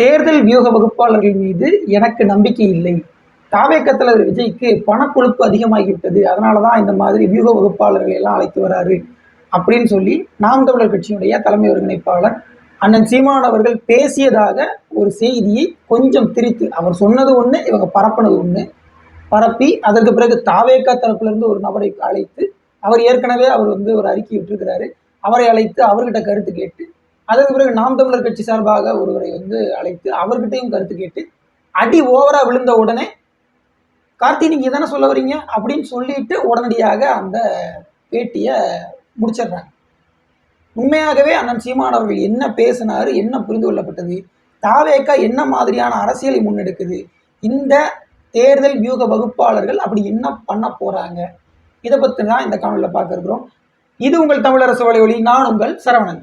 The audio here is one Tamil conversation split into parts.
தேர்தல் வியூக வகுப்பாளர்கள் மீது எனக்கு நம்பிக்கை இல்லை. தாவேக்க தலைவர் விஜய்க்கு பணக்கொழுப்பு அதிகமாகிவிட்டது. அதனால தான் இந்த மாதிரி வியூக வகுப்பாளர்களை எல்லாம் அழைத்து வராரு அப்படின்னு சொல்லி நாம் தமிழர் கட்சியினுடைய தலைமை ஒருங்கிணைப்பாளர் அண்ணன் சீமான் அவர்கள் பேசியதாக ஒரு செய்தியை கொஞ்சம் திரித்து அவர் சொன்னது ஒன்று இவங்க பரப்பினது ஒன்று பரப்பி அதற்கு பிறகு தாவேக்கா தரப்பிலிருந்து ஒரு நபரை அழைத்து அவர் ஏற்கனவே அவர் வந்து ஒரு அறிக்கை விட்டுருக்கிறாரு. அவரை அழைத்து அவர்கிட்ட கருத்து கேட்டு அதற்கு பிறகு நாம் தமிழர் கட்சி சார்பாக ஒருவரை வந்து அழைத்து அவர்கிட்டையும் கருத்து கேட்டு அடி ஓவரா விழுந்த உடனே கார்த்தி நீங்க இதானே சொல்ல வரீங்க அப்படின்னு சொல்லிட்டு உடனடியாக அந்த பேட்டியை முடிச்சிடுறாங்க. உண்மையாகவே அண்ணன் சீமான் அவர்கள் என்ன பேசினாரு என்ன புரிந்து கொள்ளப்பட்டது தாவேக்கா என்ன மாதிரியான அரசியலை முன்னெடுக்குது இந்த தேர்தல் வியூக வகுப்பாளர்கள் அப்படி என்ன பண்ண போறாங்க இதை பற்றி தான் இந்த காணொலியில் பார்க்க இருக்கிறோம். இது உங்கள் தமிழரசு வலையொலி நான் உங்கள் சரவணன்.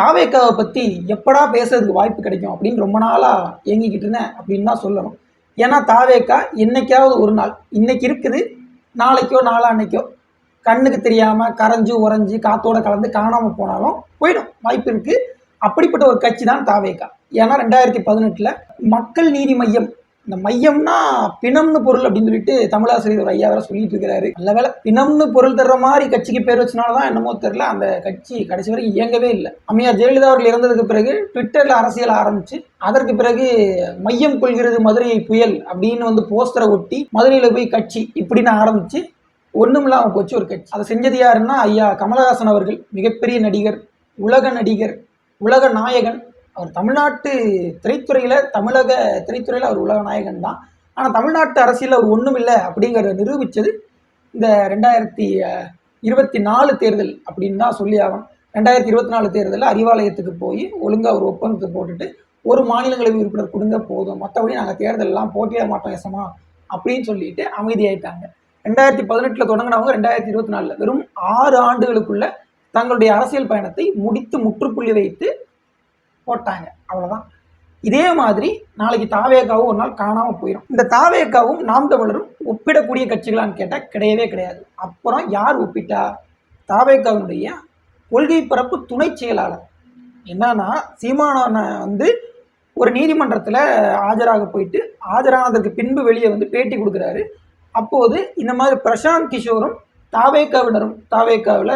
தாவேக்காவை பற்றி எப்படா பேசுறதுக்கு வாய்ப்பு கிடைக்கும் அப்படின்னு ரொம்ப நாளாக இயங்கிக்கிட்டு இருந்தேன் அப்படின்னு தான் சொல்லணும். ஏன்னா தாவேக்கா என்னைக்காவது ஒரு நாள் இன்னைக்கு இருக்குது நாளைக்கோ நாளான்னைக்கோ கண்ணுக்கு தெரியாமல் கரைஞ்சு உறைஞ்சி காத்தோட கலந்து காணாமல் போனாலும் போயிடும். வாய்ப்பு இருக்குது அப்படிப்பட்ட ஒரு கட்சி தான் தாவேக்கா. ஏன்னா ரெண்டாயிரத்தி பதினெட்டில் மக்கள் நீதி மையம் இந்த மையம்னா பிணம்னு பொருள் அப்படின்னு சொல்லிட்டு தமிழாசிரியர் ஒரு ஐயா வேற சொல்லிட்டு இருக்கிறாரு. நல்ல வேலை பிணம்னு பொருள் தர்ற மாதிரி கட்சிக்கு பேர் வச்சனால தான் என்னமோ தெரியல அந்த கட்சி கடைசி வரைக்கும் இயங்கவே இல்லை. அம்மையார் ஜெயலலிதா அவர்கள் இறந்ததுக்கு பிறகு ட்விட்டர்ல அரசியல் ஆரம்பிச்சு அதற்கு பிறகு மையம் கொள்கிறது மதுரையை புயல் அப்படின்னு வந்து போஸ்டரை ஒட்டி மதுரையில போய் கட்சி இப்படின்னு ஆரம்பிச்சு ஒண்ணும் இல்லாம போச்சு ஒரு கட்சி. அதை செஞ்சது யாருன்னா ஐயா கமலஹாசன் அவர்கள் மிகப்பெரிய நடிகர் உலக நடிகர் உலக நாயகன் அவர் தமிழ்நாட்டு திரைத்துறையில தமிழக திரைத்துறையில அவர் உலக நாயகன் தான். ஆனால் தமிழ்நாட்டு அரசியல் அவர் ஒன்றும் இல்லை அப்படிங்கிறத நிரூபித்தது இந்த ரெண்டாயிரத்தி இருபத்தி நாலு தேர்தல் அப்படின்னு தான் சொல்லி ஆகும் ரெண்டாயிரத்தி இருபத்தி நாலு தேர்தலில் அறிவாலயத்துக்கு போய் ஒழுங்காக ஒரு ஒப்பந்தத்தை போட்டுட்டு ஒரு மாநிலங்களவை உறுப்பினர் கொடுங்க போதும். மற்றபடி நாங்கள் தேர்தலெல்லாம் போட்டியிட மாட்டோம் எசமா அப்படின்னு சொல்லிட்டு அமைதியாயிட்டாங்க. ரெண்டாயிரத்தி பதினெட்டில் தொடங்கினவங்க ரெண்டாயிரத்தி இருபத்தி நாலில் வெறும் ஆறு ஆண்டுகளுக்குள்ள தங்களுடைய அரசியல் பயணத்தை முடித்து முற்றுப்புள்ளி வைத்து போட்டாங்க. அவ்வளோதான் இதே மாதிரி நாளைக்கு தாவேக்காவும் ஒரு நாள் காணாமல் போயிடும் இந்த தாவேக்காவும் நாம் தமிழரும் ஒப்பிடக்கூடிய கட்சிகளான்னு கேட்டால் கிடையவே கிடையாது. அப்புறம் யார் ஒப்பிட்டா? தாவேக்காவினுடைய கொள்கை பரப்பு துணை செயலாளர். என்னன்னா சீமானவனை வந்து ஒரு நீதிமன்றத்தில் ஆஜராக போயிட்டு ஆஜரானதற்கு பின்பு வெளியே வந்து பேட்டி கொடுக்குறாரு. அப்போது இந்த மாதிரி பிரசாந்த் கிஷோரும் தாவேக்காவினரும் தாவேக்காவில்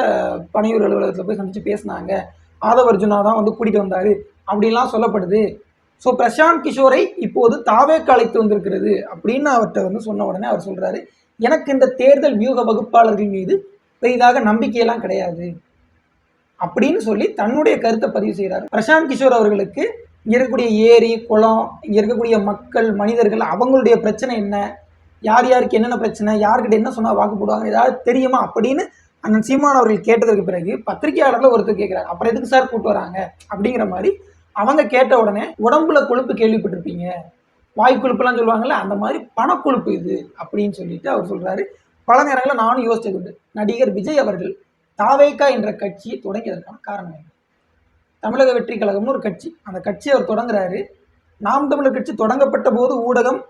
பணியூர் அலுவலகத்தில் போய் சந்தித்து பேசினாங்க. ஆதவர்ஜுனா தான் வந்து கூட்டிகிட்டு வந்தார். அப்படின்லாம் சொல்லப்படுது. ஸோ பிரசாந்த் கிஷோரை இப்போது தாவே கலைத்து வந்திருக்கிறது அப்படின்னு அவர்கிட்ட வந்து சொன்ன உடனே அவர் சொல்கிறாரு எனக்கு இந்த தேர்தல் வியூக வகுப்பாளர்கள் மீது பெரிதாக நம்பிக்கையெல்லாம் கிடையாது. அப்படின்னு சொல்லி தன்னுடைய கருத்தை பதிவு செய்கிறார் பிரசாந்த் கிஷோர் அவர்களுக்கு இங்கே இருக்கக்கூடிய ஏரி குளம் இங்கே இருக்கக்கூடிய மக்கள் மனிதர்கள் அவங்களுடைய பிரச்சனை என்ன? யார் யாருக்கு என்னென்ன பிரச்சனை? யார்கிட்ட என்ன சொன்னால் வாக்கு போடுவாங்க? ஏதாவது தெரியுமா? அப்படின்னு அண்ணன் சீமான் அவர்கள் கேட்டதுக்கு பிறகு பத்திரிகையாளர்ல ஒருத்தர் கேட்குறாரு அப்புறம் எதுக்கு சார் கூப்பிட்டு வராங்க? அப்படிங்கிற மாதிரி அவங்க கேட்ட உடனே உடம்புல கொழுப்பு கேள்விப்பட்டிருப்பீங்க. வாய் கொழுப்புலாம் சொல்லுவாங்கல்ல அந்த மாதிரி பணக்கொழுப்பு இது அப்படின்னு சொல்லிட்டு அவர் சொல்றாரு. பல நேரங்களில் நானும் யோசிச்சது உண்டு. நடிகர் விஜய் அவர்கள் தாவேக்கா என்ற கட்சியை தொடங்கியதற்கான காரணம் என்ன? தமிழக வெற்றி கழகம்னு ஒரு கட்சி. அந்த கட்சியை அவர் தொடங்குறாரு. நாம் தமிழர் கட்சி தொடங்கப்பட்ட போது ஊடகம்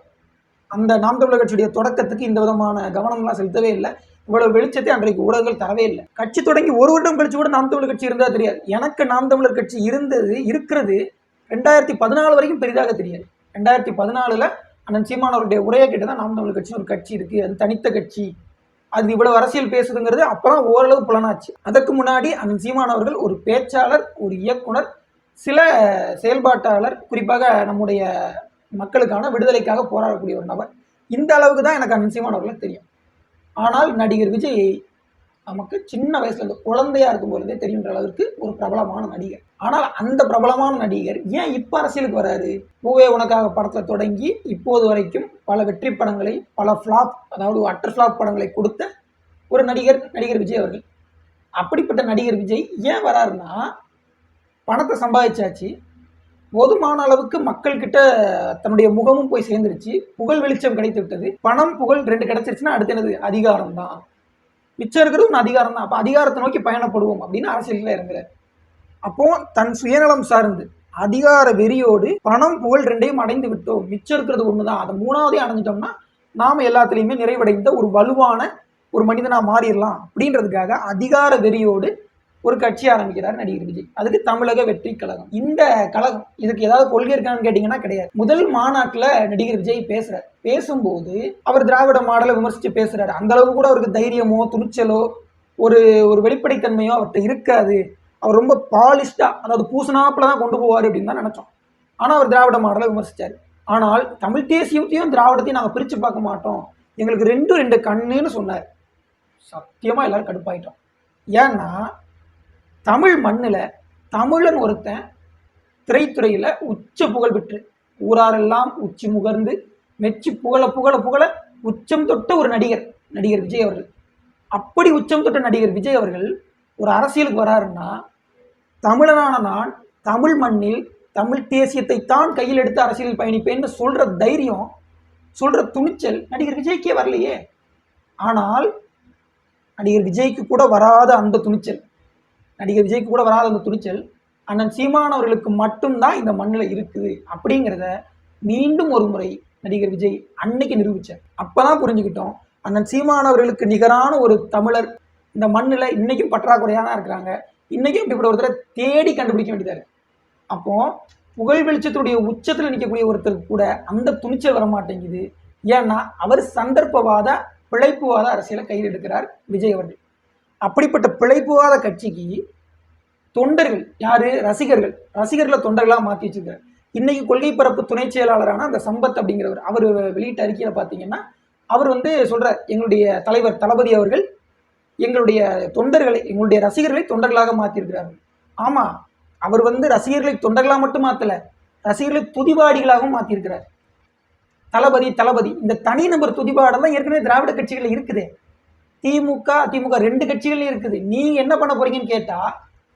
அந்த நாம் தமிழர் கட்சியுடைய தொடக்கத்துக்கு இந்த விதமான கவனம்லாம் செலுத்தவே இல்லை. இவ்வளவு வெளிச்சத்தை அன்றைக்கு ஊடகங்கள் தரவே இல்லை. கட்சி தொடங்கி ஒரு வருடம் கழிச்சு கூட நாம் தமிழர் கட்சி இருந்தா தெரியாது. எனக்கு நாம் தமிழர் கட்சி இருந்தது இருக்கிறது ரெண்டாயிரத்தி பதினாலு வரைக்கும் பெரிதாக தெரியாது. ரெண்டாயிரத்தி பதினாலுல அண்ணன் சீமான் அவருடைய உரையை கேட்டு தான் நாம் தமிழர் கட்சி ஒரு கட்சி இருக்கு. அது தனித்த கட்சி. அது இவ்வளவு அரசியல் பேசுதுங்கிறது அப்புறம் ஓரளவு புலனாச்சு. அதற்கு முன்னாடி அண்ணன் சீமான் அவர்கள் ஒரு பேச்சாளர் ஒரு இயக்குனர் சில செயல்பாட்டாளர் குறிப்பாக நம்முடைய மக்களுக்கான விடுதலைக்காக போராடக்கூடிய ஒரு நபர். இந்த அளவுக்கு தான் எனக்கு அண்ணன் சீமான் அவர்களை தெரியும். ஆனால் நடிகர் விஜய் நமக்கு சின்ன வயசுல இருந்து குழந்தையா இருக்கும் பொழுதே தெரியுன்ற அளவிற்கு ஒரு பிரபலமான நடிகர். ஆனால் அந்த பிரபலமான நடிகர் ஏன் இப்ப அரசியலுக்கு வராரு? பூவே உனக்காக படத்தை தொடங்கி இப்போது வரைக்கும் பல வெற்றி படங்களை பல ஃப்ளாப் அதாவது அட்டர் ஃப்ளாப் படங்களை கொடுத்த ஒரு நடிகர் நடிகர் விஜய் அவர்கள். அப்படிப்பட்ட நடிகர் விஜய் ஏன் வராருன்னா பணத்தை சம்பாதிச்சாச்சு. போதுமான அளவுக்கு மக்கள்கிட்ட தன்னுடைய முகமும் போய் சேர்ந்துருச்சு. புகழ் வெளிச்சம் கிடைத்து விட்டது பணம் புகழ் ரெண்டு கிடைச்சிருச்சுன்னா அடுத்து என்னது? அதிகாரம் தான் மிச்சம் இருக்கிறது ஒன்று அதிகாரம் தான் அப்போ அதிகாரத்தை நோக்கி பயணப்படுவோம் அப்படின்னு அரசியலில் இருக்கிறார் அப்போ தன் சுயநலம் சார்ந்து அதிகார வெறியோடு பணம் புகழ் ரெண்டையும் அடைந்து விட்டோம். மிச்சம் இருக்கிறது ஒன்று தான் அதை மூணாவதையும் அடைஞ்சிட்டோம்னா நாம் எல்லாத்துலேயுமே நிறைவடைந்த ஒரு வலுவான ஒரு மனிதனாக மாறிடலாம் அப்படின்றதுக்காக அதிகார வெறியோடு ஒரு கட்சி ஆரம்பிக்கிறார் நடிகர் விஜய். அதுக்கு தமிழக வெற்றி கழகம். இந்த கழகம் இதுக்கு ஏதாவது கொள்கை இருக்கான்னு கேட்டிங்கன்னா கிடையாது. முதல் மாநாட்டில் நடிகர் விஜய் பேசுறாரு. பேசும்போது அவர் திராவிட மாடலை விமர்சித்து பேசுறாரு. அந்த அளவுக்கு கூட அவருக்கு தைரியமோ துணிச்சலோ ஒரு ஒரு வெளிப்படைத்தன்மையோ அவர்கிட்ட இருக்காது. அவர் ரொம்ப பாலிஷ்டா அதாவது பூசணாப்பில் தான் கொண்டு போவார் அப்படின்னு தான் நினச்சோம். ஆனால் அவர் திராவிட மாடலை விமர்சித்தார் ஆனால் தமிழ் தேசியத்தையும் திராவிடத்தையும் நாங்கள் பிரித்து பார்க்க மாட்டோம். எங்களுக்கு ரெண்டும் ரெண்டு கண்ணுன்னு சொன்னார். சத்தியமாக எல்லாரும் கடுப்பாயிட்டோம். ஏன்னா தமிழ் மண்ணில் தமிழன் ஒருத்தன் திரைத்துறையில் உச்ச புகழ் பெற்று ஊராரெல்லாம் உச்சி முகர்ந்து மெச்சி புகழ புகழ புகழ உச்சம் தொட்ட ஒரு நடிகர் நடிகர் விஜய் அவர்கள். அப்படி உச்சம் தொட்ட நடிகர் விஜய் அவர்கள் ஒரு அரசியலுக்கு வராருன்னா தமிழனான நான் தமிழ் மண்ணில் தமிழ் தேசியத்தை தான் கையில் எடுத்து அரசியலில் பயணிப்பேன்னு சொல்கிற தைரியம் சொல்கிற துணிச்சல் நடிகர் விஜய்க்கே வரலையே. ஆனால் நடிகர் விஜய்க்கு கூட வராத அந்த துணிச்சல். நடிகர் விஜய்க்கு கூட வராத அந்த துணிச்சல் அண்ணன் சீமான் அவர்களுக்கு மட்டும்தான் இந்த மண்ணில் இருக்குது அப்படிங்கிறத மீண்டும் ஒரு முறை நடிகர் விஜய் அன்னைக்கு நிரூபித்தார் அப்பதான் புரிஞ்சுக்கிட்டோம் அண்ணன் சீமான் அவர்களுக்கு நிகரான ஒரு தமிழர் இந்த மண்ணில் இன்னைக்கும் பற்றாக்குறையாக தான் இருக்கிறாங்க. இன்னைக்கும் இப்படிப்பட்ட ஒருத்தரை தேடி கண்டுபிடிக்க வேண்டியதா இருக்கு. அப்போ புகழ் வெளிச்சத்துடைய உச்சத்தில் நிற்கக்கூடிய ஒருத்தருக்கு கூட அந்த துணிச்சல் வர மாட்டேங்குது ஏன்னா அவர் சந்தர்ப்பவாத பிழைப்புவாத அரசியலை கையில் எடுக்கிறார் விஜய் அவர்கள். அப்படிப்பட்ட பிழைப்புவாத கட்சிக்கு தொண்டர்கள் யாரு? ரசிகர்கள். ரசிகர்களை தொண்டர்களாக மாற்றி வச்சிருக்காரு. இன்னைக்கு கொள்கை பரப்பு துணை செயலாளரான அந்த சம்பத் அப்படிங்கிறவர் அவர் வெளியிட்ட அறிக்கையில் பார்த்தீங்கன்னா அவர் வந்து சொல்றார் எங்களுடைய தலைவர் தளபதி அவர்கள் எங்களுடைய தொண்டர்களை எங்களுடைய ரசிகர்களை தொண்டர்களாக மாற்றியிருக்கிறார்கள் ஆமா அவர் வந்து ரசிகர்களை தொண்டர்களாக மட்டும் மாற்றல ரசிகர்களை துதிபாடிகளாகவும் மாற்றியிருக்கிறார் தளபதி தளபதி இந்த தனிநபர் துதிபாடெல்லாம் ஏற்கனவே திராவிட கட்சிகள் இருக்குது. திமுக அதிமுக ரெண்டு கட்சிகள்லையும் இருக்குது. நீங்க என்ன பண்ண போறீங்கன்னு கேட்டா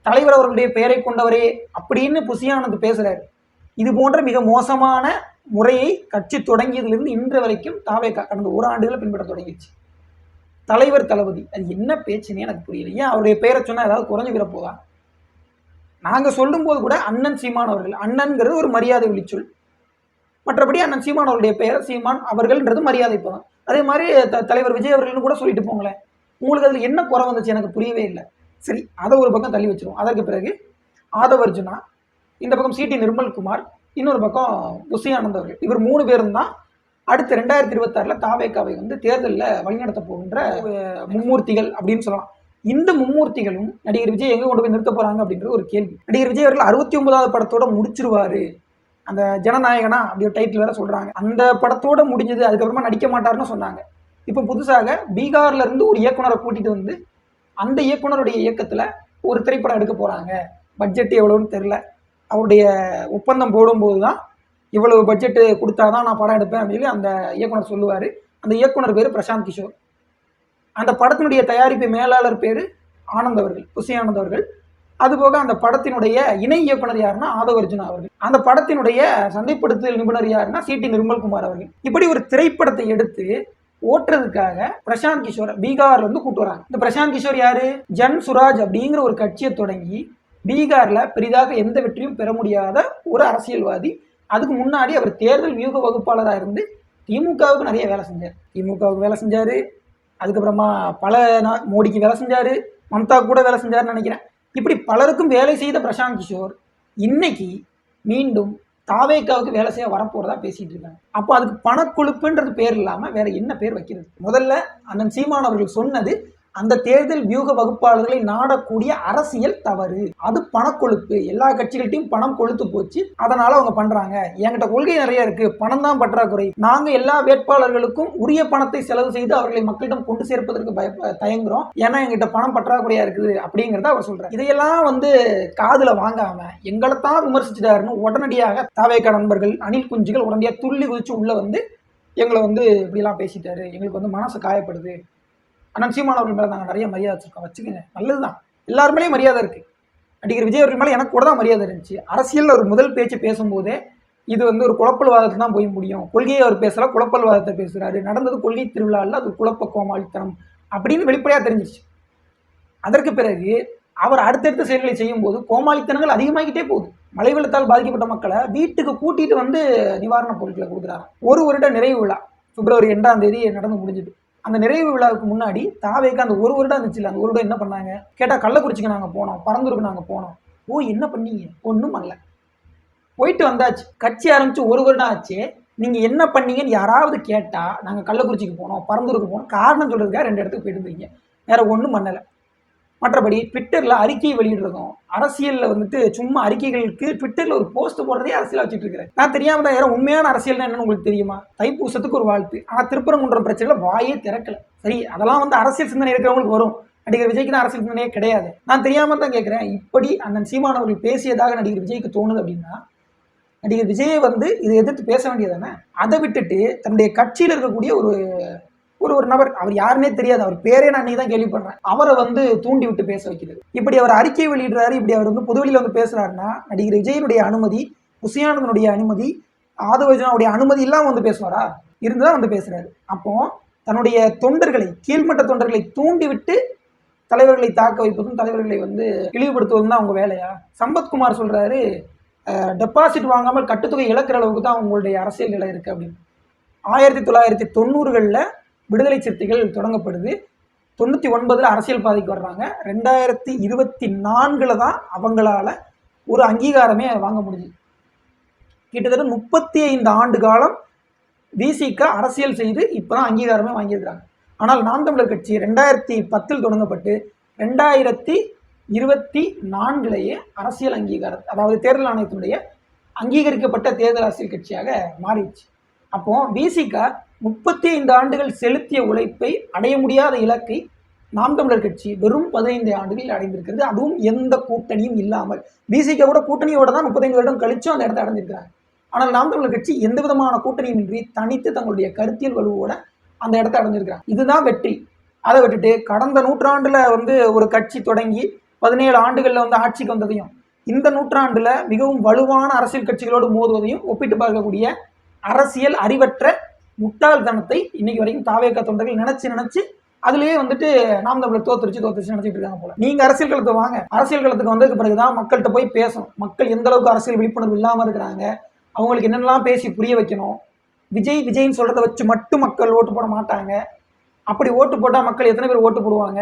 தலைவர் அவர்களுடைய பெயரை கொண்டவரே அப்படின்னு புசியானந்த் பேசுறாரு. இது போன்ற மிக மோசமான முறையை கட்சி தொடங்கியதிலிருந்து இன்று வரைக்கும் தாவே கடந்த ஒரு ஆண்டுகளை பின்பற்ற தொடங்கிடுச்சு. தலைவர் தளபதி அது என்ன பேச்சுனே எனக்கு புரியல. ஏன் அவருடைய பெயரை சொன்னால் ஏதாவது குறைஞ்சு போதா? நாங்கள் சொல்லும்போது கூட அண்ணன் சீமான் அவர்கள் அண்ணன்கிறது ஒரு மரியாதை விழிச்சொல் மற்றபடி அண்ணன் சீமான் அவருடைய பெயர் சீமான் அவர்கள்ன்றது மரியாதை பதம் அதே மாதிரி த தலைவர் விஜய் அவர்கள்னு கூட சொல்லிட்டு போங்களேன். உங்களுக்கு அதில் என்ன குறை வந்துச்சு எனக்கு புரியவே இல்லை. சரி அதை ஒரு பக்கம் தள்ளி வச்சிருவோம். அதற்கு பிறகு ஆதவர்ஜுனா இந்த பக்கம் சிடி நிர்மல்குமார் இன்னொரு பக்கம் புசி ஆனந்த் அவர்கள். இவர் மூணு பேரும் தான் அடுத்த ரெண்டாயிரத்தி இருபத்தாறில் தாவேக்காவை வந்து தேர்தலில் வழிநடத்த போகின்ற மும்மூர்த்திகள் அப்படின்னு சொல்லலாம். இந்த மும்மூர்த்திகளும் நடிகர் விஜய் எங்கே கொண்டு போய் நிறுத்த போகிறாங்க அப்படின்ற ஒரு கேள்வி. நடிகர் விஜய் அவர்கள் அறுபத்தி ஒன்பதாவது படத்தோட முடிச்சிருவாரு. அந்த ஜனநாயகனா அப்படி ஒரு டைட்டில் வேற சொல்றாங்க. அந்த படத்தோட முடிஞ்சது அதுக்கப்புறமா நடிக்க மாட்டாருன்னு சொன்னாங்க. இப்போ புதுசாக பீகார்ல இருந்து ஒரு இயக்குனரை கூட்டிட்டு வந்து அந்த இயக்குனருடைய இயக்கத்துல ஒரு திரைப்படம் எடுக்க போறாங்க. பட்ஜெட் எவ்வளோன்னு தெரில அவருடைய ஒப்பந்தம் போடும்போது தான் இவ்வளவு பட்ஜெட்டு கொடுத்தாதான் நான் படம் எடுப்பேன் அப்படின்னு அந்த இயக்குனர் சொல்லுவார். அந்த இயக்குனர் பேர் பிரசாந்த் கிஷோர். அந்த படத்தினுடைய தயாரிப்பு மேலாளர் பேர் ஆனந்த் அவர்கள் புசி ஆனந்த் அவர்கள். அதுபோக அந்த படத்தினுடைய இணை இயக்குனர் யாருன்னா ஆதவ அர்ஜுனா அவர்கள். அந்த படத்தினுடைய சந்தைப்படுத்தல் நிபுணர் யாருன்னா சிடி நிர்மல்குமார் அவர்கள். இப்படி ஒரு திரைப்படத்தை எடுத்து ஓட்டுறதுக்காக பிரசாந்த் கிஷோர் பீகார்ல இருந்து கூட்டு வராங்க. இந்த பிரசாந்த் கிஷோர் யாரு? ஜன் சுராஜ் அப்படிங்கிற ஒரு கட்சியை தொடங்கி பீகார்ல பெரிதாக எந்த வெற்றியும் பெற முடியாத ஒரு அரசியல்வாதி. அதுக்கு முன்னாடி அவர் தேர்தல் வியூக வகுப்பாளராக இருந்து திமுகவுக்கு நிறைய வேலை செஞ்சார். திமுகவுக்கு வேலை செஞ்சாரு. அதுக்கப்புறமா பல மோடிக்கு வேலை செஞ்சாரு. மம்தா கூட வேலை செஞ்சாருன்னு நினைக்கிறேன். இப்படி பலருக்கும் வேலை செய்த பிரசாந்த் கிஷோர் இன்னைக்கு மீண்டும் தாவேக்காவுக்கு வேலை செய்ய வரப்போறதா பேசிட்டு இருக்காங்க. அப்போ அதுக்கு பணக்கொழுப்புன்றது பேர் இல்லாமல் வேற என்ன பேர் வைக்கிறது? முதல்ல அண்ணன் சீமான் அவர்கள் சொன்னது அந்த தேர்தல் வியூக வகுப்பாளர்களை நாடக்கூடிய அரசியல் தவறு. அது பணக்கொழுப்பு. எல்லா கட்சிகள்ட்டையும் பணம் கொழுத்து போச்சு. அதனால அவங்க பண்றாங்க. என்கிட்ட கொள்கை நிறைய இருக்கு. பணம் தான் பற்றாக்குறை. நாங்க எல்லா வேட்பாளர்களுக்கும் உரிய பணத்தை செலவு செய்து அவர்களை மக்களிடம் கொண்டு சேர்ப்பதற்கு பய தயங்குறோம். ஏன்னா எங்கிட்ட பணம் பற்றாக்குறையா இருக்குது அப்படிங்கிறத அவர் சொல்றாரு. இதையெல்லாம் வந்து காதுல வாங்காம எங்களை தான் விமர்சிச்சிட்டாருன்னு உடனடியாக தாவேக்கா நண்பர்கள் அணில் குஞ்சுகள் உடனடியாக துள்ளி குதிச்சு உள்ள வந்து எங்களை வந்து இப்படிலாம் பேசிட்டாரு. எங்களுக்கு வந்து மனசு காயப்படுது. அண்ணன் சீமான் அவர்கள் மேலே நாங்கள் நிறைய மரியாதை வச்சுருக்கோம். வச்சுக்கோங்க. நல்லது தான் எல்லார் மேலேயும் மரியாதை இருக்குது நடிகர் விஜய் அவர்கள் மேலே எனக்கு கூட தான் மரியாதை இருந்துச்சு. அரசியலில் ஒரு முதல் பேச்சு பேசும்போதே இது வந்து ஒரு குழப்பல்வாதத்தில் தான் போய் முடியும். கொள்கையை அவர் பேசல குழப்பல்வாதத்தை பேசுகிறாரு நடந்தது கொள்கை திருவிழா இல்லை அது குழப்ப கோமாளித்தனம் அப்படின்னு வெளிப்படையாக தெரிஞ்சிச்சு அதற்கு பிறகு அவர் அடுத்தடுத்த செயல்களை செய்யும்போது கோமாளித்தனங்கள் அதிகமாகிட்டே போகுது. மழை வெள்ளத்தால் பாதிக்கப்பட்ட மக்களை வீட்டுக்கு கூட்டிகிட்டு வந்து நிவாரணப் பொருட்களை கொடுக்குறாங்க ஒரு வருட நிறைவு விழா. பிப்ரவரி ரெண்டாம் தேதி நடந்து முடிஞ்சது. அந்த நிறைவு விழாவுக்கு முன்னாடி தாவேக்கு அந்த ஒரு வருடம் இருந்துச்சுல்ல அந்த ஒரு வருடம் என்ன பண்ணாங்க? கேட்டால் கள்ளக்குறிச்சிக்கு நாங்கள் போனோம் பரந்தூருக்கு நாங்கள் போனோம். ஓ என்ன பண்ணீங்க? ஒன்றும் பண்ணல. போயிட்டு வந்தாச்சு. கட்சி ஆரம்பிச்சு ஒரு வருடம் ஆச்சு. நீங்கள் என்ன பண்ணீங்கன்னு யாராவது கேட்டால் நாங்கள் கள்ளக்குறிச்சிக்கு போனோம் பரந்தூருக்கு போனோம். காரணம் சொல்கிறதுக்காக ரெண்டு இடத்துக்கு போயிட்டு இருந்தீங்க வேற ஒன்றும் பண்ணலை. மற்றபடி ட்விட்டரில் அறிக்கை வெளியிடுறதும் அரசியலில் வந்துட்டு சும்மா அறிக்கைகளுக்கு ட்விட்டரில் ஒரு போஸ்ட் போடுறதே அரசியல் வச்சுட்டு இருக்கிறேன் நான் தெரியாமல் தான் யாரும் உண்மையான அரசியல்னா என்னன்னு உங்களுக்கு தெரியுமா? தைப்பூசத்துக்கு ஒரு வாழ்த்து. ஆனால் திருப்பரங்குன்றம் பிரச்சனையில் வாயே திறக்கல. சரி அதெல்லாம் வந்து அரசியல் சிந்தனை இருக்கிறவங்களுக்கு வரும். நடிகர் விஜய்க்கு தான் அரசியல் சிந்தனையே கிடையாது. நான் தெரியாமல் தான் கேட்குறேன் இப்படி அண்ணன் சீமான் அவர்கள் பேசியதாக நடிகர் விஜய்க்கு தோணுது அப்படின்னா நடிகர் விஜயை வந்து இதை எதிர்த்து பேச வேண்டியது தானே? அதை விட்டுட்டு தன்னுடைய கட்சியில் இருக்கக்கூடிய ஒரு ஒரு ஒரு நபர் அவர் யாருன்னே தெரியாது. அவர் பேரே நான் தான் கேள்விப்படுறேன். அவரை வந்து தூண்டி விட்டு பேச வைக்கிறது இப்படி அவர் அறிக்கை வெளியிடுறாரு இப்படி அவர் வந்து பொதுவெளியில் வந்து பேசுறாருன்னா நடிகர் விஜயனுடைய அனுமதி உசியானந்தனுடைய அனுமதி ஆதவஜனாவுடைய அனுமதி இல்லாமல் வந்து பேசுவாரா? இருந்துதான் வந்து பேசுறாரு. அப்போ தன்னுடைய தொண்டர்களை கீழ்மட்ட தொண்டர்களை தூண்டி விட்டு தலைவர்களை தாக்க வைப்பதும் தலைவர்களை வந்து இழிவுபடுத்துவதும் தான் அவங்க வேலையா? சம்பத்குமார் சொல்றாரு டெபாசிட் வாங்காமல் கட்டுத்தொகை இழக்கிற அளவுக்கு தான் அவங்களுடைய அரசியல் நிலை இருக்கு அப்படின்னு. ஆயிரத்தி தொள்ளாயிரத்தி தொண்ணூறுகளில் விடுதலை சிறுத்தைகள் தொடங்கப்படுது. தொண்ணூற்றி ஒன்பதில் அரசியல் பாதைக்கு வர்றாங்க. ரெண்டாயிரத்தி இருபத்தி நான்கில் தான் அவங்களால ஒரு அங்கீகாரமே வாங்க முடிஞ்சுது. கிட்டத்தட்ட முப்பத்தி ஐந்து ஆண்டு காலம் விசிக அரசியல் செய்து இப்போ தான் அங்கீகாரமே வாங்கியிருக்கிறாங்க. ஆனால் நாம் தமிழர் கட்சி ரெண்டாயிரத்தி பத்தில் தொடங்கப்பட்டு ரெண்டாயிரத்தி இருபத்தி நான்கிலேயே அரசியல் அங்கீகாரம் அதாவது தேர்தல் ஆணையத்தினுடைய அங்கீகரிக்கப்பட்ட தேர்தல் அரசியல் கட்சியாக மாறிடுச்சு. அப்போ விசிக முப்பத்தி ஐந்து ஆண்டுகள் செலுத்திய உழைப்பை அடைய முடியாத இலக்கை நாம் தமிழர் கட்சி வெறும் பதினைந்து ஆண்டுகளில் அடைந்திருக்கிறது. அதுவும் எந்த கூட்டணியும் இல்லாமல். பிசிக கூட கூட்டணியோட தான் முப்பத்தைந்து வருடம் கழிச்சும் அந்த இடத்தை அடைஞ்சிருக்கிறாங்க ஆனால் நாம் தமிழர் கட்சி எந்த விதமான கூட்டணியும் இன்றி தனித்து தங்களுடைய கருத்தியல் வலுவோட அந்த இடத்தை அடைஞ்சிருக்கிறாங்க இதுதான் வெற்றி. அதை விட்டுட்டு கடந்த நூற்றாண்டுல வந்து ஒரு கட்சி தொடங்கி பதினேழு ஆண்டுகளில் வந்து ஆட்சிக்கு வந்ததையும் இந்த நூற்றாண்டுல மிகவும் வலுவான அரசியல் கட்சிகளோடு மோதுவதையும் ஒப்பிட்டு பார்க்கக்கூடிய அரசியல் அறிவற்ற முட்டாள்தனத்தை இன்னைக்கு வரைக்கும் தாவேக்கா தொண்டர்கள் நினைச்சு நினைச்சு அதுலயே வந்துட்டு நாம் தமிழர் தோத்துருச்சு தோத்துருச்சு நினைச்சிட்டு இருக்காங்க போல. நீங்க அரசியல் களத்துக்கு வாங்க. அரசியல் களத்துக்கு வந்ததுக்கு பிறகுதான் மக்கள்கிட்ட போய் பேசணும். மக்கள் எந்த அளவுக்கு அரசியல் விழிப்புணர்வு இல்லாம இருக்கிறாங்க அவங்களுக்கு என்னென்னலாம் பேசி புரிய வைக்கணும். விஜய் விஜய்னு சொல்றதை வச்சு மட்டும் மக்கள் ஓட்டு போட மாட்டாங்க. அப்படி ஓட்டு போட்டால் மக்கள் எத்தனை பேர் ஓட்டு போடுவாங்க?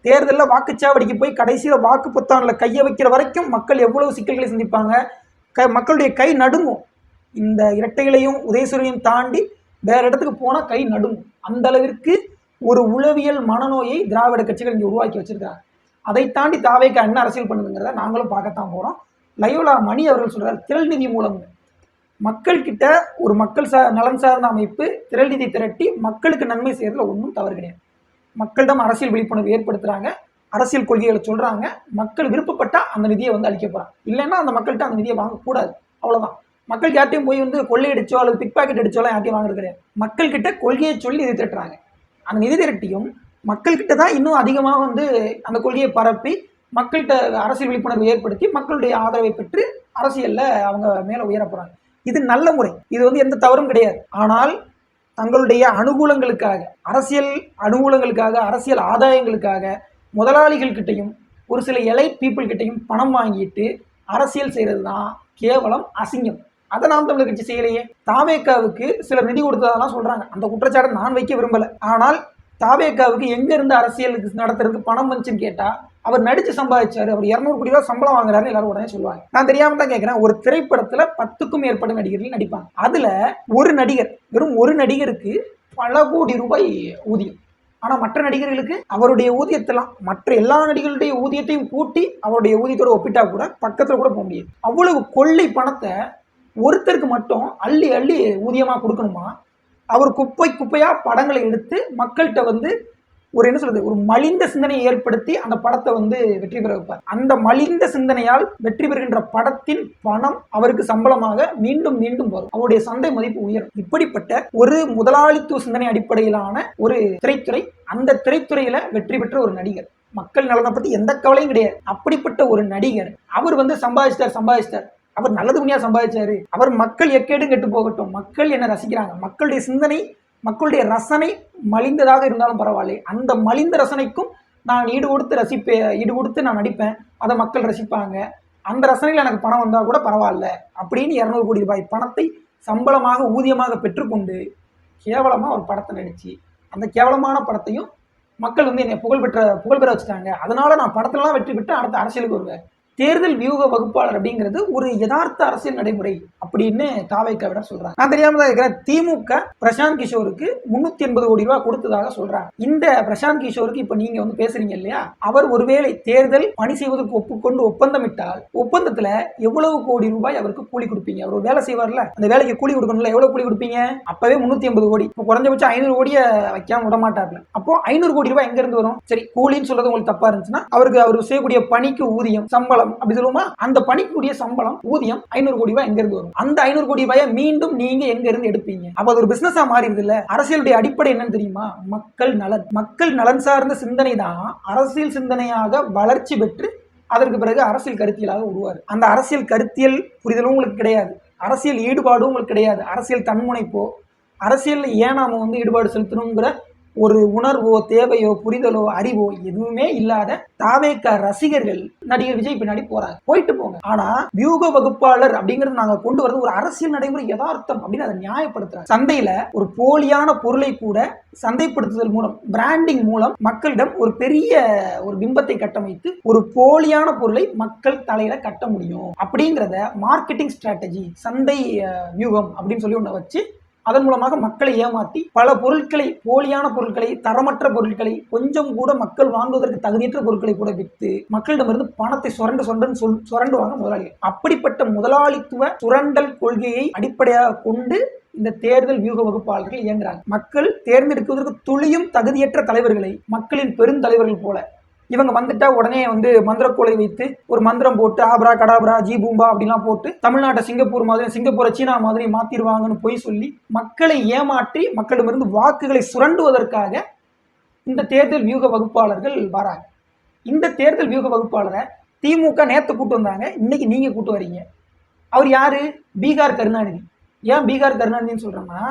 தேர்தலில் வாக்குச்சாவடிக்கு போய் கடைசியில் வாக்கு புத்தானில் கையை வைக்கிற வரைக்கும் மக்கள் எவ்வளவு சிக்கல்களை சந்திப்பாங்க? க மக்களுடைய கை நடுங்கும். இந்த இரட்டைகளையும் உதயசூரியன் தாண்டி வேற இடத்துக்கு போனால் கை நடும். அந்த அளவிற்கு ஒரு உளவியல் மனநோயை திராவிட கட்சிகள் இங்கே உருவாக்கி வச்சிருக்காங்க அதை தாண்டி தாவேக்கு என்ன அரசியல் பண்ணுதுங்கிறத நாங்களும் பார்க்கத்தான் போகிறோம் லயோலா மணி அவர்கள் சொல்கிறார் திரள் நிதி மூலம். மக்கள் கிட்ட ஒரு மக்கள் சா நலன் சார்ந்த அமைப்பு திரள் நிதி திரட்டி மக்களுக்கு நன்மை செய்யறதுல ஒன்றும் தவறு கிடையாது. மக்களிடம் அரசியல் விழிப்புணர்வு ஏற்படுத்துறாங்க. அரசியல் கொள்கைகளை சொல்றாங்க. மக்கள் விருப்பப்பட்டா அந்த நிதியை வந்து அளிக்க போறாங்க. இல்லைன்னா அந்த மக்கள்கிட்ட அந்த நிதியை வாங்கக்கூடாது. அவ்வளோதான் மக்கள் யார்ட்டையும் போய் வந்து கொள்ளையடிச்சோ அல்லது பிக் பாக்கெட் அடிச்சோலாம் யார்ட்டையும் வாங்குறது கிடையாது. மக்கள்கிட்ட கொள்கையை சொல்லி நிதி திரட்டுறாங்க. அந்த நிதி திரட்டியும் மக்கள்கிட்ட தான் இன்னும் அதிகமாக வந்து அந்த கொள்கையை பரப்பி மக்கள்கிட்ட அரசியல் விழிப்புணர்வு ஏற்படுத்தி மக்களுடைய ஆதரவை பெற்று அரசியலில் அவங்க மேலே உயர போகிறாங்க இது நல்ல முறை. இது வந்து எந்த தவறும் கிடையாது. ஆனால் தங்களுடைய அனுகூலங்களுக்காக அரசியல் அனுகூலங்களுக்காக அரசியல் ஆதாயங்களுக்காக முதலாளிகள்கிட்டையும் ஒரு சில எலைட் பீப்புள்கிட்டையும் பணம் வாங்கிட்டு அரசியல் செய்கிறது தான் கேவலம் அசிங்கம். அதை நாம் தமிழர் கட்சி செய்யலையே. தாவேக்காவுக்கு சிலர் நிதி கொடுத்ததெல்லாம் சொல்றாங்க. அந்த குற்றச்சாட்டை நான் வைக்க விரும்பல. ஆனால் தாவேக்காவுக்கு எங்க இருந்து அரசியலுக்கு நடத்துறதுக்கு பணம் வந்துச்சுன்னு கேட்டா அவர் நடிச்சு சம்பாதிச்சாரு. அவர் இரநூறு கோடி ரூபாய் சம்பளம் வாங்குறாரு எல்லாரும் உடனே சொல்லுவாங்க. நான் தெரியாம தான் கேட்கிறேன் ஒரு திரைப்படத்துல பத்துக்கும் மேற்பட்ட நடிகர்கள் நடிப்பாங்க. அதுல ஒரு நடிகர் வெறும் ஒரு நடிகருக்கு பல கோடி ரூபாய் ஊதியம். ஆனா மற்ற நடிகர்களுக்கு அவருடைய ஊதியத்தெல்லாம் மற்ற எல்லா நடிகர்களுடைய ஊதியத்தையும் கூட்டி அவருடைய ஊதியத்தோட ஒப்பிட்டா கூட பக்கத்துல கூட போக முடியாது. அவ்வளவு கொள்ளை பணத்தை ஒருத்தருக்கு மட்டும் அள்ளி அள்ளி ஊதியமாக கொடுக்கணுமா? அவர் குப்பை குப்பையாக படங்களை எடுத்து மக்கள்கிட்ட வந்து ஒரு என்ன சொல்றது ஒரு மலிந்த சிந்தனையை ஏற்படுத்தி அந்த படத்தை வந்து வெற்றி பெற வைப்பார். அந்த மலிந்த சிந்தனையால் வெற்றி பெறுகின்ற படத்தின் பணம் அவருக்கு சம்பளமாக மீண்டும் மீண்டும் வரும். அவருடைய சந்தை மதிப்பு உயரும். இப்படிப்பட்ட ஒரு முதலாளித்துவ சிந்தனை அடிப்படையிலான ஒரு திரைத்துறை அந்த திரைத்துறையில வெற்றி பெற்ற ஒரு நடிகர். மக்கள் நலனை பத்தி எந்த கவலையும் கிடையாது. அப்படிப்பட்ட ஒரு நடிகர். அவர் வந்து சம்பாதிச்சிட்டார் சம்பாதிச்சிட்டார். அவர் நல்லது புண்ணியா சம்பாதிச்சாரு. அவர் மக்கள் எக்கேடும் கெட்டு போகட்டும். மக்கள் என்ன ரசிக்கிறாங்க. மக்களுடைய சிந்தனை மக்களுடைய ரசனை மலிந்ததாக இருந்தாலும் பரவாயில்லை. அந்த மலிந்த ரசனைக்கும் நான் ஈடு கொடுத்து ரசிப்பேன் ஈடு கொடுத்து நான் நடிப்பேன். அதை மக்கள் ரசிப்பாங்க. அந்த ரசனையில் எனக்கு பணம் வந்தால் கூட பரவாயில்ல. அப்படின்னு இரநூறு கோடி ரூபாய் பணத்தை சம்பளமாக ஊதியமாக பெற்றுக்கொண்டு கேவலமாக ஒரு படத்தை நடித்து அந்த கேவலமான படத்தையும் மக்கள் வந்து என்னை புகழ்பெற்ற புகழ்பெற வச்சுட்டாங்க. அதனால நான் படத்துலலாம் வெற்றி பெற்று அடுத்த அரசியலுக்கு வருவேன். தேர்தல் வியூக வகுப்பாளர் அப்படிங்கிறது ஒரு யதார்த்த அரசியல் நடைமுறை அப்படின்னு தாவைக்காவிட சொல்றாங்க. நான் தெரியாம தான் இருக்கிறேன் திமுக பிரசாந்த் கிஷோருக்கு முன்னூத்தி எண்பது கோடி ரூபாய் கொடுத்ததாக சொல்றாங்க. இந்த பிரசாந்த் கிஷோருக்கு இப்ப நீங்க வந்து பேசுறீங்க இல்லையா? அவர் ஒருவேளை தேர்தல் பணி செய்வதற்கு ஒப்புக்கொண்டு ஒப்பந்தமிட்டால் ஒப்பந்தத்துல எவ்வளவு கோடி ரூபாய் அவருக்கு கூலி கொடுப்பீங்க? அவர் ஒரு வேலை செய்வார்ல. அந்த வேலைக்கு கூலி கொடுக்கணும்ல. எவ்வளவு கூலி கொடுப்பீங்க? அப்பவே முன்னூத்தி எண்பது கோடி. இப்போ குறைஞ்சபட்சம் ஐநூறு கோடியை வைக்காம விட மாட்டார்ல அப்போ ஐநூறு கோடி ரூபாய் எங்க இருந்து வரும்? சரி கூலின்னு சொல்றது உங்களுக்கு தப்பா இருந்துச்சுன்னா அவருக்கு அவர் செய்யக்கூடிய பணிக்கு ஊதியம் சம்பளம் அப்படி சொல்லுவோமா? அந்த பணிக்குரிய சம்பளம் ஊதியம் ஐநூறு கோடி ரூபாய் எங்க இருந்து வரும். அந்த ஐநூறு கோடி ரூபாயை மீண்டும் நீங்க எங்க இருந்து எடுப்பீங்க? அப்ப அது ஒரு பிசினஸா மாறிடுது இல்ல அரசியலுடைய அடிப்படை என்னன்னு தெரியுமா? மக்கள் நலன். மக்கள் நலன் சார்ந்த சிந்தனை தான் அரசியல் சிந்தனையாக வளர்ச்சி பெற்று அதற்கு பிறகு அரசியல் கருத்தியலாக உருவாரு அந்த அரசியல் கருத்தியல் புரிதலும் உங்களுக்கு கிடையாது. அரசியல் ஈடுபாடும் உங்களுக்கு கிடையாது. அரசியல் தன்முனைப்போ அரசியல் ஏன் நாம வந்து ஈடுபாடு செலுத்தணுங்கிற ஒரு உணர்வோ தேவையோ புரிதலோ அறிவோ எதுவுமே இல்லாத தாவேக்க ரசிகர்கள் நடிகர் விஜய் பின்னாடி போறாங்க. போயிட்டு போங்க. ஆனா வியூக வகுப்பாளர் அப்படிங்கறது நாங்க கொண்டு வரது ஒரு அரசியல் நடைமுறை யதார்த்தம் அப்படின்னு அதை நியாயப்படுத்துறாங்க. சந்தையில ஒரு போலியான பொருளை கூட சந்தைப்படுத்துதல் மூலம் பிராண்டிங் மூலம் மக்களிடம் ஒரு பெரிய ஒரு பிம்பத்தை கட்டமைத்து ஒரு போலியான பொருளை மக்கள் தலையில கட்ட முடியும். அப்படிங்கிறத மார்க்கெட்டிங் ஸ்ட்ராட்டஜி சந்தை வியூகம் அப்படின்னு சொல்லி ஒண்ணு வச்சு அதன் மூலமாக மக்களை ஏமாற்றி பல பொருட்களை போலியான பொருட்களை தரமற்ற பொருட்களை கொஞ்சம் கூட மக்கள் வாங்குவதற்கு தகுதியற்ற பொருட்களை கூட விற்று மக்களிடமிருந்து பணத்தை சுரண்டு சுரண்டு சொல் சுரண்டுவாங்க முதலாளிகள். அப்படிப்பட்ட முதலாளித்துவ சுரண்டல் கொள்கையை அடிப்படையாக கொண்டு இந்த தேர்தல் வியூக வகுப்பாளர்கள் இயங்குறாங்க. மக்கள் தேர்ந்தெடுப்பதற்கு துளியும் தகுதியற்ற தலைவர்களை மக்களின் பெருந்தலைவர்கள் போல இவங்க வந்துட்டா உடனே வந்து மந்திரக்கோலை வைத்து ஒரு மந்திரம் போட்டு ஆப்ரா கடாபரா ஜி பூம்பா அப்படிலாம் போட்டு தமிழ்நாட்டை சிங்கப்பூர் மாதிரி சிங்கப்பூரை சீனா மாதிரி மாத்திருவாங்கன்னு பொய் சொல்லி மக்களை ஏமாற்றி மக்களிடமிருந்து வாக்குகளை சுரண்டுவதற்காக இந்த தேர்தல் வியூக வகுப்பாளர்கள் வராங்க. இந்த தேர்தல் வியூக வகுப்பாளரை திமுக நேற்று கூட்டு வந்தாங்க இன்னைக்கு நீங்க கூட்டு வரீங்க. அவர் யாரு? பீகார் கருணாநிதி. ஏன் பீகார் கருணாநிதின்னு சொல்றேன்னா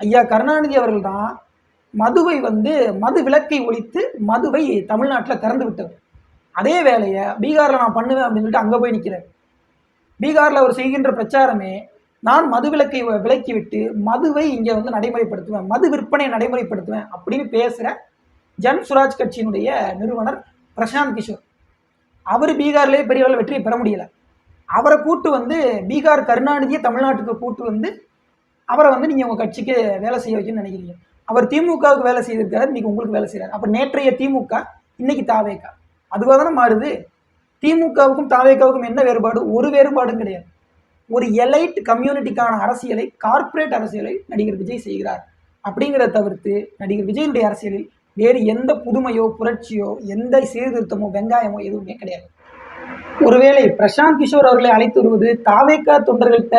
ஐயா கருணாநிதி அவர்கள் தான் மதுவை வந்து மது விலக்கை ஒழித்து மதுவை தமிழ்நாட்டில் திறந்து விட்டார் அதே வேலையை பீகாரில் நான் பண்ணுவேன் அப்படின்னு சொல்லிட்டு அங்கே போய் நிற்கிறேன் பீகாரில் அவர் செய்கின்ற பிரச்சாரமே நான் மது விலக்கை வ- விலக்கி விட்டு மதுவை இங்கே வந்து நடைமுறைப்படுத்துவேன் மது விற்பனை நடைமுறைப்படுத்துவேன் அப்படின்னு பேசுகிற ஜன் சுராஜ் கட்சியினுடைய நிறுவனர் பிரசாந்த் கிஷோர். அவர் பீகார்லேயே பெரிய அளவில் வெற்றியை பெற முடியலை. அவரை கூட்டு வந்து பீகார் கருணாநிதியை தமிழ்நாட்டுக்கு கூட்டு வந்து அவரை வந்து நீங்கள் உங்கள் கட்சிக்கு வேலை செய்ய வைக்கணும்னு நினைக்கிறீங்க. அவர் திமுகவுக்கு வேலை செய்திருக்காரு இன்னைக்கு உங்களுக்கு வேலை செய்கிறார் அப்போ நேற்றைய திமுக இன்னைக்கு தாவேக்கா அதுவாக தானே மாறுது? திமுகவுக்கும் தாவேக்காவுக்கும் என்ன வேறுபாடு? ஒரு வேறுபாடும் கிடையாது. ஒரு எலைட் கம்யூனிட்டிக்கான அரசியலை கார்ப்பரேட் அரசியலை நடிகர் விஜய் செய்கிறார். அப்படிங்கிறத தவிர்த்து நடிகர் விஜயனுடைய அரசியலில் வேறு எந்த புதுமையோ புரட்சியோ எந்த சீர்திருத்தமோ வெங்காயமோ எதுவுமே கிடையாது. ஒருவேளை பிரசாந்த் கிஷோர் அவர்களை அழைத்து வருவது தாவேக்கா தொண்டர்கள்ட்ட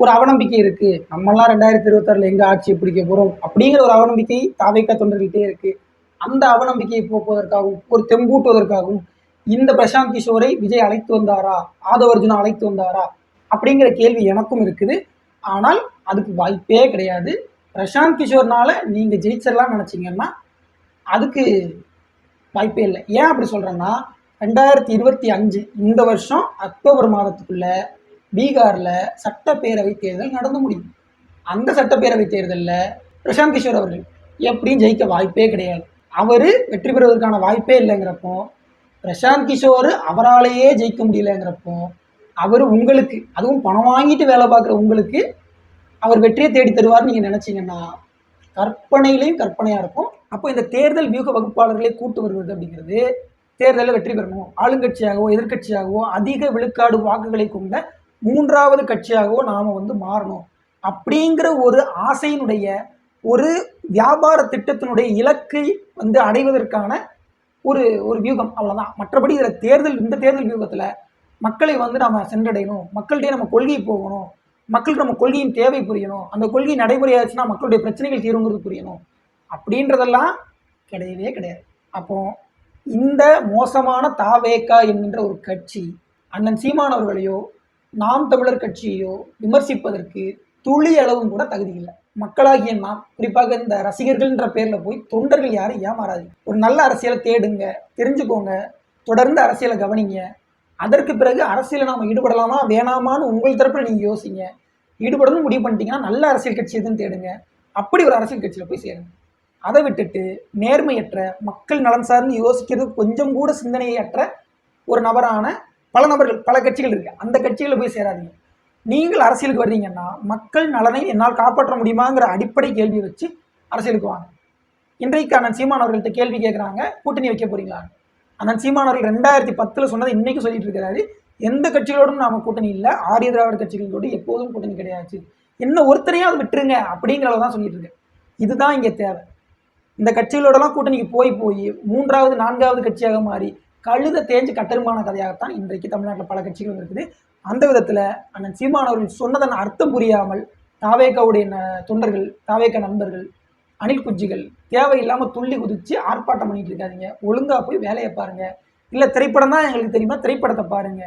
ஒரு அவநம்பிக்கை இருக்கு. நம்மெல்லாம் ரெண்டாயிரத்தி இருபத்தாறுல எங்க ஆட்சியை பிடிக்க போறோம்? அப்படிங்கிற ஒரு அவநம்பிக்கை தாவேக்கா தொண்டர்கிட்டே இருக்கு. அந்த அவநம்பிக்கையை போக்குவதற்காகவும் ஒரு தெம்பூட்டுவதற்காகவும் இந்த பிரசாந்த் கிஷோரை விஜய் அழைத்து வந்தாரா? ஆதவ அர்ஜுனா அழைத்து வந்தாரா? அப்படிங்கிற கேள்வி எனக்கும் இருக்குது. ஆனால் அதுக்கு வாய்ப்பே கிடையாது. பிரசாந்த் கிஷோர்னால நீங்க ஜெயிச்சிடலாம்னு நினைச்சீங்கன்னா அதுக்கு வாய்ப்பே இல்லை. ஏன் அப்படி சொல்றேன்னா ரெண்டாயிரத்தி இருபத்தி அஞ்சு இந்த வருஷம் அக்டோபர் மாதத்துக்குள்ள பீகாரில் சட்டப்பேரவை தேர்தல் நடந்து முடியும். அந்த சட்டப்பேரவை தேர்தலில் பிரசாந்த் கிஷோர் அவர்கள் எப்படியும் ஜெயிக்க வாய்ப்பே கிடையாது. அவர் வெற்றி பெறுவதற்கான வாய்ப்பே இல்லைங்கிறப்போ பிரசாந்த் கிஷோர் அவராலேயே ஜெயிக்க முடியலங்கிறப்போ அவர் உங்களுக்கு அதுவும் பணம் வாங்கிட்டு வேலை பார்க்குற உங்களுக்கு அவர் வெற்றியை தேடி தருவார்னு நீங்கள் நினச்சிங்கன்னா கற்பனையிலையும் கற்பனையாக இருக்கும். அப்போ இந்த தேர்தல் வியூக வகுப்பாளர்களை கூட்டு வருவது அப்படிங்கிறது தேர்தலில் வெற்றி பெறணும். ஆளுங்கட்சியாகவோ எதிர்கட்சியாகவோ அதிக விழுக்காடு வாக்குகளை கொண்ட மூன்றாவது கட்சியாகவோ நாம் வந்து மாறணும். அப்படிங்கிற ஒரு ஆசையினுடைய ஒரு வியாபார திட்டத்தினுடைய இலக்கை வந்து அடைவதற்கான ஒரு ஒரு வியூகம் அவ்வளோதான் மற்றபடி இதில் தேர்தல் இந்த தேர்தல் வியூகத்தில் மக்களை வந்து நம்ம சென்றடையணும். மக்கள்கிட்டே நம்ம கொள்கை போகணும். மக்களுக்கு நம்ம கொள்கையின் தேவை புரியணும். அந்த கொள்கை நடைமுறையாச்சுன்னா மக்களுடைய பிரச்சனைகள் தீருங்கிறது புரியணும். அப்படின்றதெல்லாம் கிடையவே கிடையாது. அப்போ இந்த மோசமான தாவேக்கா என்கின்ற ஒரு கட்சி அண்ணன் சீமானவர்களையோ நாம் தமிழர் கட்சியையோ விமர்சிப்பதற்கு துளி அளவும் கூட தகுதி இல்லை. மக்களாகிய நாம் குறிப்பாக இந்த ரசிகர்கள்ன்ற பேரில் போய் தொண்டர்கள் யாரும் ஏமாறாதீங்க. ஒரு நல்ல அரசியலை தேடுங்க தெரிஞ்சுக்கோங்க தொடர்ந்து அரசியலை கவனிங்க. அதற்கு பிறகு அரசியலை நாம் ஈடுபடலாமா வேணாமான்னு உங்கள் தரப்பில் நீங்கள் யோசிங்க. ஈடுபடணும்னு முடிவு பண்ணிட்டீங்கன்னா நல்ல அரசியல் கட்சி எதுன்னு தேடுங்க. அப்படி ஒரு அரசியல் கட்சியில் போய் சேருங்க. அதை விட்டுட்டு நேர்மையற்ற மக்கள் நலன் சார்ந்து யோசிக்கிறது கொஞ்சம் கூட சிந்தனையற்ற ஒரு நபரான பல நபர்கள் பல கட்சிகள் இருக்கு. அந்த கட்சிகளில் போய் சேராதீங்க. நீங்கள் அரசியலுக்கு வர்றீங்கன்னா மக்கள் நலனை என்னால் காப்பாற்ற முடியுமாங்கிற அடிப்படை கேள்வி வச்சு அரசியலுக்கு வாங்க. இன்றைக்கு அண்ணன் சீமான் அவர்கள்ட்ட கேள்வி கேட்குறாங்க கூட்டணி வைக்க போறீங்களா? அண்ணன் சீமான் அவர்கள் ரெண்டாயிரத்தி பத்தில் சொன்னதை இன்னைக்கு சொல்லிட்டு இருக்கிறாரு எந்த கட்சிகளோடும் நாம கூட்டணி இல்லை. ஆரிய திராவிட கட்சிகளோடு எப்போதும் கூட்டணி கிடையாது. என்ன ஒருத்தரையும் அது விட்டுருங்க அப்படிங்கிற தான் சொல்லிட்டு இருக்கு இதுதான் இங்கே தேவை. இந்த கட்சிகளோடலாம் கூட்டணிக்கு போய் போய் மூன்றாவது நான்காவது கட்சியாக மாறி கழுத தேஞ்சு கட்டருமான கதையாகத்தான் இன்றைக்கு தமிழ்நாட்டில் பல கட்சிகள் இருக்குது அந்த விதத்தில் அண்ணன் சீமான் அவர்கள் சொன்னதன் அர்த்தம் புரியாமல் தாவேக்காவுடைய ந- தொண்டர்கள் தாவேக்க நண்பர்கள் அணில் குஜிகள் தேவையில்லாமல் துள்ளி குதிச்சு ஆர்ப்பாட்டம் பண்ணிட்டு இருக்காதிங்க. ஒழுங்காக போய் வேலையை பாருங்க. இல்லை திரைப்படம் தான் எங்களுக்கு தெரியுமா? திரைப்படத்தை பாருங்க.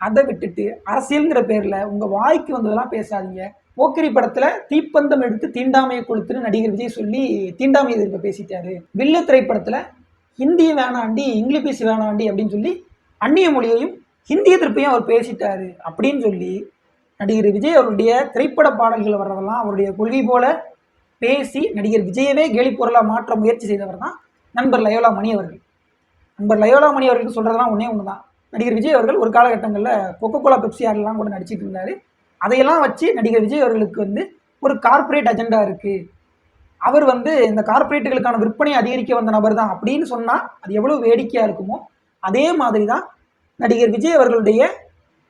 அதை விட்டுட்டு அரசியல்ங்கிற பேரில் உங்கள் வாய்க்கு வந்ததெல்லாம் பேசாதீங்க. போக்கிரி படத்தில் தீப்பந்தம் எடுத்து தீண்டாமையை கொளுத்துன்னு நடிகர் விஜய் சொல்லி தீண்டாமை எதிர்ப்பை பேசிட்டாரு. வில்லு திரைப்படத்தில் ஹிந்தி வேணாண்டி இங்கிலீஷ் வேணாண்டி அப்படின்னு சொல்லி அந்நிய மொழியையும் ஹிந்தி எதிர்ப்பையும் அவர் பேசிட்டாரு அப்படின்னு சொல்லி நடிகர் விஜய் அவருடைய திரைப்பட பாடல்கள் வர்றதெல்லாம் அவருடைய கொள்கை போல பேசி நடிகர் விஜயவே கேலி பொருளாக மாற்ற முயற்சி செய்தவர் தான் நண்பர் லயோலா மணி அவர்கள். நண்பர் லயோலா மணி அவர்களுக்கு சொல்கிறதெல்லாம் ஒன்றே ஒன்று தான் நடிகர் விஜய் அவர்கள் ஒரு காலகட்டங்களில் கொக்கோ கோலா பெப்சி ஆடெல்லாம் கூட நடிச்சிட்டு இருந்தார். அதையெல்லாம் வச்சு நடிகர் விஜய் அவர்களுக்கு வந்து ஒரு கார்ப்பரேட் அஜெண்டா இருக்குது அவர் வந்து இந்த கார்ப்பரேட்டுகளுக்கான விற்பனை அதிகரிக்க வந்த நபர் தான் அப்படின்னு சொன்னால் அது எவ்வளோ வேடிக்கையாக இருக்குமோ அதே மாதிரி தான் நடிகர் விஜய் அவர்களுடைய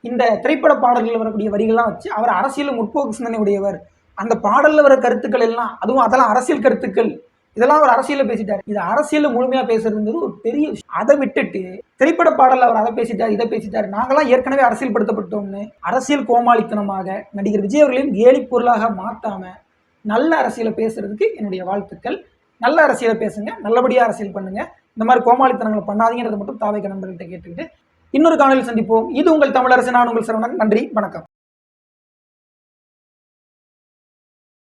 இந்த திரைப்பட பாடல்களில் வரக்கூடிய வரிகள்லாம் வச்சு அவர் அரசியல் முற்போக்கு சிந்தனை உடையவர். அந்த பாடலில் வர கருத்துக்கள் எல்லாம் அதுவும் அதெல்லாம் அரசியல் கருத்துக்கள் இதெல்லாம் அவர் அரசியலில் பேசிட்டார். இது அரசியலில் முழுமையாக பேசுறதுங்கிறது ஒரு பெரிய விஷயம். அதை விட்டுட்டு திரைப்பட பாடலில் அவர் அதை பேசிட்டார் இதை பேசிட்டார். நாங்களாம் ஏற்கனவே அரசியல்படுத்தப்பட்டோம்னு அரசியல் கோமாளித்தனமாக நடிகர் விஜய் அவர்களையும் கேலி பொருளாக மாற்றாம நல்ல அரசியலை பேசுறதுக்கு என்னுடைய வாழ்த்துக்கள். நல்ல அரசியலை பேசுங்க நல்லபடியாக அரசியல் பண்ணுங்க. இந்த மாதிரி கோமாளித்தனங்களை பண்ணாதீங்கிறத மட்டும் தாவைக்க நண்பர்கள்ட்ட கேட்டுக்கிட்டு இன்னொரு காணொலி சந்திப்போம். இது உங்கள் தமிழரசு நான் உங்கள் சரவணன். நன்றி வணக்கம்.